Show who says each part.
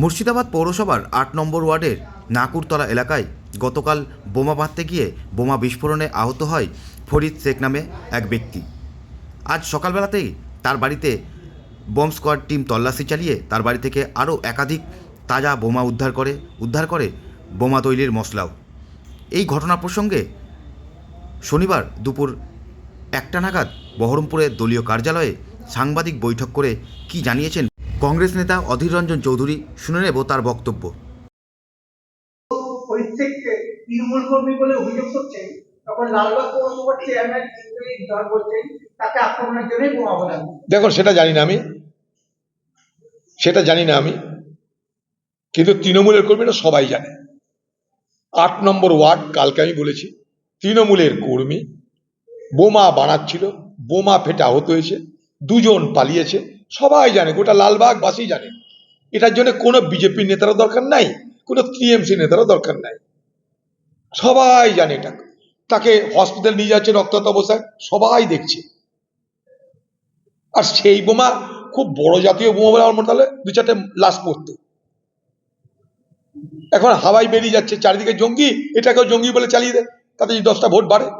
Speaker 1: মুর্শিদাবাদ পৌরসভার আট নম্বর ওয়ার্ডের নাকুরতলা এলাকায় গতকাল বোমা বাঁধতে গিয়ে বোমা বিস্ফোরণে আহত হয় ফরিদ শেখ নামে এক ব্যক্তি। আজ সকালবেলাতেই তার বাড়িতে বম স্কোয়াড টিম তল্লাশি চালিয়ে তার বাড়ি থেকে আরও একাধিক তাজা বোমা উদ্ধার করে উদ্ধার করে বোমা তৈরির মশলাও। এই ঘটনা প্রসঙ্গে শনিবার দুপুর একটা নাগাদ বহরমপুরের দলীয় কার্যালয়ে সাংবাদিক বৈঠক করে কি জানিয়েছেন কংগ্রেস নেতা অধীর রঞ্জন চৌধুরী শুনে নেব তার বক্তব্য।
Speaker 2: তৃণমূল কর্মী বলে অভিযোগ করছেন তখন লালবাগ পৌরসভার চেয়ারম্যান ধর বলছেন তাকে আক্রমণের জন্যই বোমা বলেন
Speaker 3: দেখুন সেটা জানি না আমি। সেটা জানি না আমি। কিন্তু তৃণমূলের কর্মীরা সবাই জানে। আট নম্বর ওয়ার্ড কালকে আমি বলেছি তৃণমূলের কর্মী বোমা বানাচ্ছিল বোমা ফেটে আহত হয়েছে দুজন পালিয়েছে। সবাই জানে, গোটা লালবাগ লালবাগবাসী জানে। এটার জন্য কোনো বিজেপি নেতারও দরকার নাই, কোনো টিএমসি নেতারও দরকার নাই। সবাই জানে এটা। তাকে হসপিটাল নিয়ে যাচ্ছে রক্তাক্ত অবস্থায়, সবাই দেখছে। আর সেই বোমা খুব বড় জাতীয় বোমা বলে আমার মনে তাহলে দু চারটে লাশ পড়তো এখন হাওয়াই বেরিয়ে যাচ্ছে, চারিদিকে জঙ্গি, এটাকেও জঙ্গি বলে চালিয়ে দেয়, তাতে যদি দশটা ভোট বাড়ে